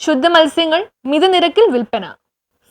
ശുദ്ധ മത്സ്യങ്ങൾ മിതനിരക്കിൽ വിൽപ്പന.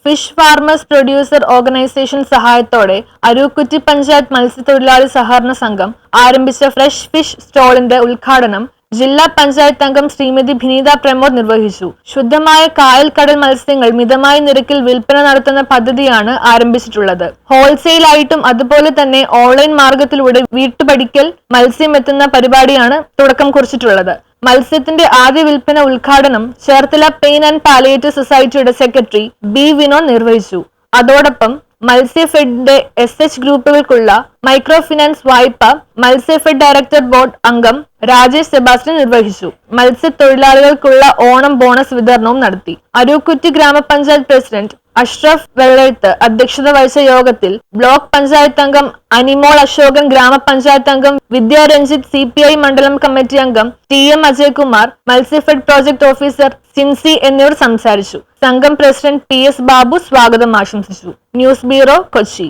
ഫിഷ് ഫാർമേഴ്സ് പ്രൊഡ്യൂസർ ഓർഗനൈസേഷൻ സഹായത്തോടെ അരൂക്കുറ്റി പഞ്ചായത്ത് മത്സ്യത്തൊഴിലാളി സഹകരണ സംഘം ആരംഭിച്ച ഫ്രഷ് ഫിഷ് സ്റ്റോളിന്റെ ഉദ്ഘാടനം ജില്ലാ പഞ്ചായത്ത് അംഗം ശ്രീമതി ഭിനീത പ്രമോദ് നിർവഹിച്ചു. ശുദ്ധമായ കായൽ കടൽ മത്സ്യങ്ങൾ മിതമായ നിരക്കിൽ വിൽപ്പന നടത്തുന്ന പദ്ധതിയാണ് ആരംഭിച്ചിട്ടുള്ളത്. ഹോൾസെയിൽ ആയിട്ടും അതുപോലെ തന്നെ ഓൺലൈൻ മാർഗത്തിലൂടെ വീട്ടുപടിക്കൽ മത്സ്യം എത്തുന്ന പരിപാടിയാണ് തുടക്കം കുറിച്ചിട്ടുള്ളത്. മത്സ്യത്തിന്റെ ആദ്യ വിൽപ്പന ഉദ്ഘാടനം ചേർത്തല പെയിൻ ആൻഡ് പാലിയേറ്റീവ് സൊസൈറ്റിയുടെ സെക്രട്ടറി ബി വിനോദ് നിർവഹിച്ചു. അതോടൊപ്പം മത്സ്യഫെഡിന്റെ എസ് എച്ച് ഗ്രൂപ്പുകൾക്കുള്ള മൈക്രോ ഫിനാൻസ് വായ്പ മത്സ്യഫെഡ് ഡയറക്ടർ ബോർഡ് അംഗം രാജേഷ് സെബാസ്റ്റ്യൻ നിർവഹിച്ചു. മത്സ്യത്തൊഴിലാളികൾക്കുള്ള ഓണം ബോണസ് വിതരണവും നടത്തി. അരൂക്കുറ്റി ഗ്രാമപഞ്ചായത്ത് പ്രസിഡന്റ് അഷ്റഫ് വെള്ളെഴുത്ത് അധ്യക്ഷത വഹിച്ച യോഗത്തിൽ ബ്ലോക്ക് പഞ്ചായത്ത് അംഗം അനിമോൾ അശോകൻ ഗ്രാമപഞ്ചായത്ത് അംഗം വിദ്യാരഞ്ജിത്ത് സി പി ഐ മണ്ഡലം കമ്മിറ്റി അംഗം T M Ajaykumar Matsyafed project officer Sincy എന്നിവർ സംസാരിച്ചു. സംഘം പ്രസിഡന്റ് പി എസ് ബാബു സ്വാഗതം ആശംസിച്ചു. News bureau Kochi.